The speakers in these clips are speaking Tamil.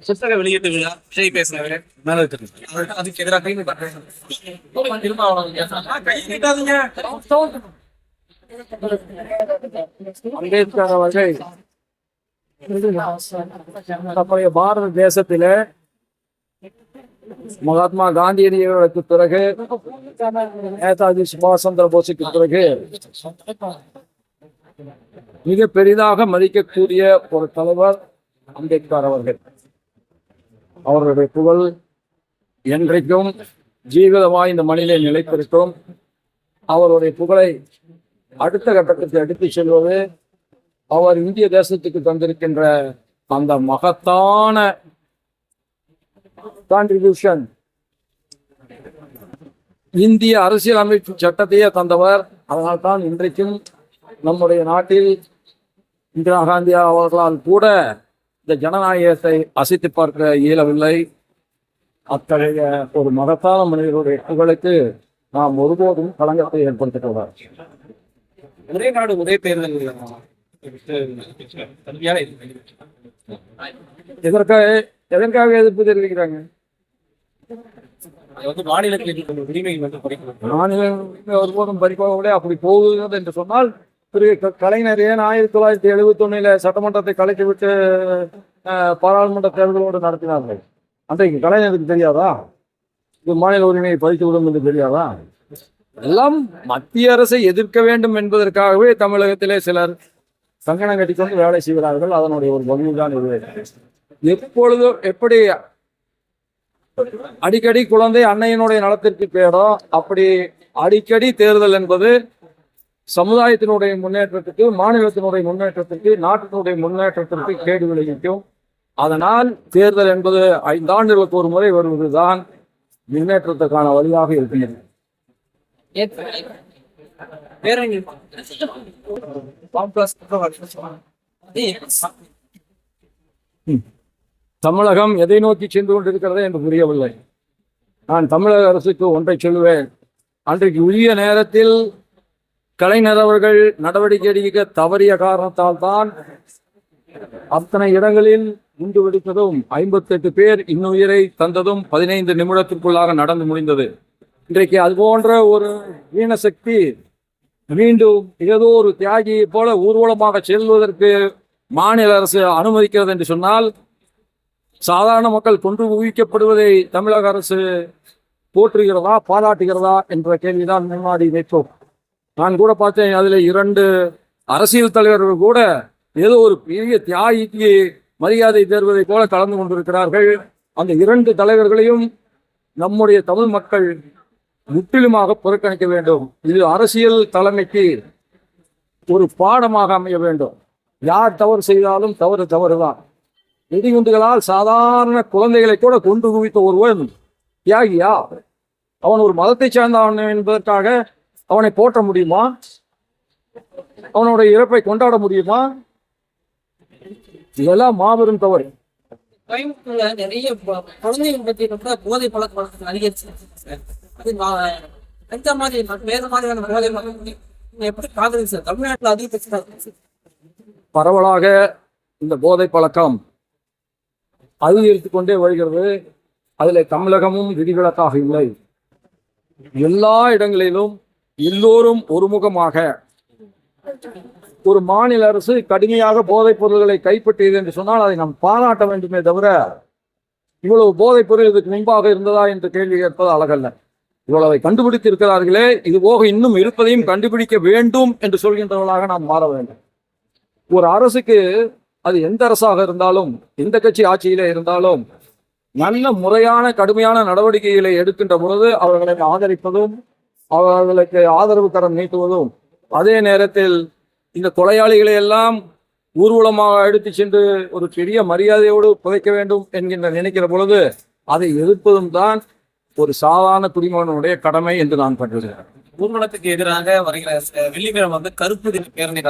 புத்தக வெளியீட்டு விழா விஜய் பேசினாரு அது- அதுக்கு எதிராக கைது பண்றேன் திரும்ப அவ்வளவு கேட்டாங்க. கை நீட்டாதீங்க. அம்பேத்கர் அவர்கள் நம்முடைய பாரத தேசத்தில மகாத்மா காந்தியடிகளுக்கு பிறகு நேதாஜி சுபாஷ் சந்திர போஸுக்கு பிறகு மிக பெரிதாக மதிக்கக்கூடிய ஒரு தலைவர் அம்பேத்கர் அவர்கள். அவர்களுடைய புகழ் என்றைக்கும் ஜீவிதமாய் இந்த மண்ணிலே நிலைத்திருக்கும். அவருடைய புகழை அடுத்த கட்டத்துக்கு எடுத்து செல்வது அவர் இந்திய தேசத்துக்கு தந்திருக்கின்ற அந்த மகத்தான கான்ட்ரிபியூஷன் இந்திய அரசியலமைப்பு சட்டத்தையே தந்தவர். அதனால்தான் இன்றைக்கும் நம்முடைய நாட்டில் இந்திரா காந்தி அவர்களால் கூட இந்த ஜனநாயகத்தை அசைத்து பார்க்க இயலவில்லை. அத்தகைய ஒரு மகத்தான மனிதர்களுடைய புகழுக்கு நாம் ஒருபோதும் களங்கத்தை ஏற்படுத்தக்கூடாது ஒரே நாடு ஒரே தேர்தல் எதற்காக எதற்காக எதிர்ப்பு தெரிவிக்கிறாங்க? மாநிலத்தில் உரிமை ஒருபோதும் பறிப்போவதே அப்படி போகுது என்று சொன்னால் திரு கலைஞர் ஏன் ஆயிரத்தி தொள்ளாயிரத்தி எழுபத்தி ஒண்ணுல சட்டமன்றத்தை கலைத்து விட்டு அஹ், பாராளுமன்ற தேர்தலோடு நடத்தினார்கள். அன்றைக்கு கலைஞருக்கு தெரியாதா? இது மாநில உரிமையை பறித்து விடும் என்று தெரியாதா? எல்லாம் மத்திய அரசை எதிர்க்க வேண்டும் என்பதற்காகவே தமிழகத்திலே சிலர் சங்கடம் கட்டிக்கொண்டு வேலை செய்கிறார்கள். அதனுடைய ஒரு பகுதிதான் இது. எப்பொழுதும் எப்படி அடிக்கடி குழந்தை அன்னையினுடைய நலத்திற்கு பேரும் அப்படி அடிக்கடி தேர்தல் என்பது சமுதாயத்தினுடைய முன்னேற்றத்துக்கு மாநிலத்தினுடைய முன்னேற்றத்திற்கு நாட்டினுடைய முன்னேற்றத்திற்கு கேடு விளைவிக்கும். அதனால் தேர்தல் என்பது ஐந்தாண்டுகளுக்கு ஒரு முறை வருவதுதான் முன்னேற்றத்துக்கான வழியாக இருக்கிறது. தமிழகம் எதை நோக்கி சென்று கொண்டிருக்கிறதே என்று புரியவில்லை. நான் தமிழக அரசுக்கு ஒன்றை சொல்லுவேன். அன்றைக்கு உரிய நேரத்தில் கலைஞர் அவர்கள் நடவடிக்கை எடுக்க தவறிய காரணத்தால் தான் அத்தனை இடங்களில் குண்டு வெடித்ததும் ஐம்பத்தெட்டு பேர் இன்னுயிரை தந்ததும் பதினைந்து நிமிடத்திற்குள்ளாக நடந்து முடிந்தது. இன்றைக்கு அது போன்ற ஒரு வீண சக்தி மீண்டும் ஏதோ ஒரு தியாகியை போல ஊர்வலமாக செல்வதற்கு மாநில அரசு அனுமதிக்கிறது என்று சொன்னால் சாதாரண மக்கள் கொன்று குவிக்கப்படுவதை தமிழக அரசு போற்றுகிறதா பாராட்டுகிறதா என்ற கேள்விதான் முன்னாடி வைப்போம் நான் கூட பார்த்தேன் அதில் இரண்டு அரசியல் தலைவர்கள் கூட ஏதோ ஒரு பெரிய தியாகிக்கு மரியாதை தேர்வதை போல கலந்து கொண்டிருக்கிறார்கள். அந்த இரண்டு தலைவர்களையும் நம்முடைய தமிழ் மக்கள் முற்றிலுமாக புறக்கணிக்க வேண்டும். இது அரசியல் தலைமைக்கு ஒரு பாடமாக அமைய வேண்டும். யார் தவறு செய்தாலும் தவறு தவறுதான். வெடிகுண்டுகளால் சாதாரண குழந்தைகளை கூட கொண்டு குவித்த ஒருவன் தியாகியா? அவன் ஒரு மதத்தை சார்ந்தவன் என்பதற்காக அவனை போற்ற முடியுமா? அவனுடைய இறப்பை கொண்டாட முடியுமா? இதெல்லாம் மாபெரும் தவறு. கோயம்புத்தூர்ல நிறைய குழந்தைகள் பத்தி ரொம்ப போதை பழக்க வழக்கங்கள் அதிகரிச்சு. அது எந்த மாதிரி வேற மாதிரியான நீங்க எப்படி காதலி சார் தமிழ்நாட்டுல அதிக பிரச்சனை பரவலாக இந்த போதை பழக்கம் அதிகரித்துக் கொண்டே வருகிறது. அதில் தமிழகமும் விதிவிலக்காக இல்லை. எல்லா இடங்களிலும் எல்லோரும் ஒருமுகமாக. ஒரு மாநில அரசு கடுமையாக போதைப் பொருள்களை கைப்பற்றியது என்று சொன்னால் அதை நாம் பாராட்ட வேண்டுமே தவிர இவ்வளவு போதைப் பொருள் இதுக்கு முன்பாக இருந்ததா என்று கேள்வி கேட்பது அழகல்ல. இவ்வளவை கண்டுபிடித்து இருக்கிறார்களே இது போக இன்னும் இருப்பதையும் கண்டுபிடிக்க வேண்டும் என்று சொல்கின்றவர்களாக நாம் மாற வேண்டும். ஒரு அரசுக்கு அது எந்த அரசாக இருந்தாலும் எந்த கட்சி ஆட்சியிலே இருந்தாலும் நல்ல முறையான கடுமையான நடவடிக்கைகளை எடுக்கின்ற பொழுது அவர்களை ஆதரிப்பதும் அவர்களுக்கு ஆதரவு கரம் நீட்டுவதும் அதே நேரத்தில் இந்த கொலையாளிகளை எல்லாம் ஊர்வலமாக எடுத்து சென்று ஒரு பெரிய மரியாதையோடு புதைக்க வேண்டும் என்கின்ற நினைக்கிற பொழுது அதை எதிர்ப்பதும் தான் ஒரு சாதாரண குடிமகனுடைய கடமை என்று நான் கருதுகிறேன். ஊர்வலத்துக்கு எதிராக வருகிற வெள்ளிக்கிழமை வந்து கருப்பு தின பேரணி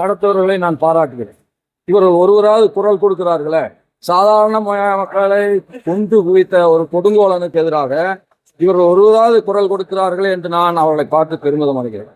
நடத்துவர்களை நான் பாராட்டுகிறேன். இவர்கள் ஒருவராவது குரல் கொடுக்கிறார்களே. சாதாரண மக்களை கொண்டு குவித்த ஒரு கொடுங்கோலனுக்கு எதிராக இவர்கள் ஒருவராவது குரல் கொடுக்கிறார்களே என்று நான் அவர்களை பார்த்து பெருமிதம் அடைகிறேன்.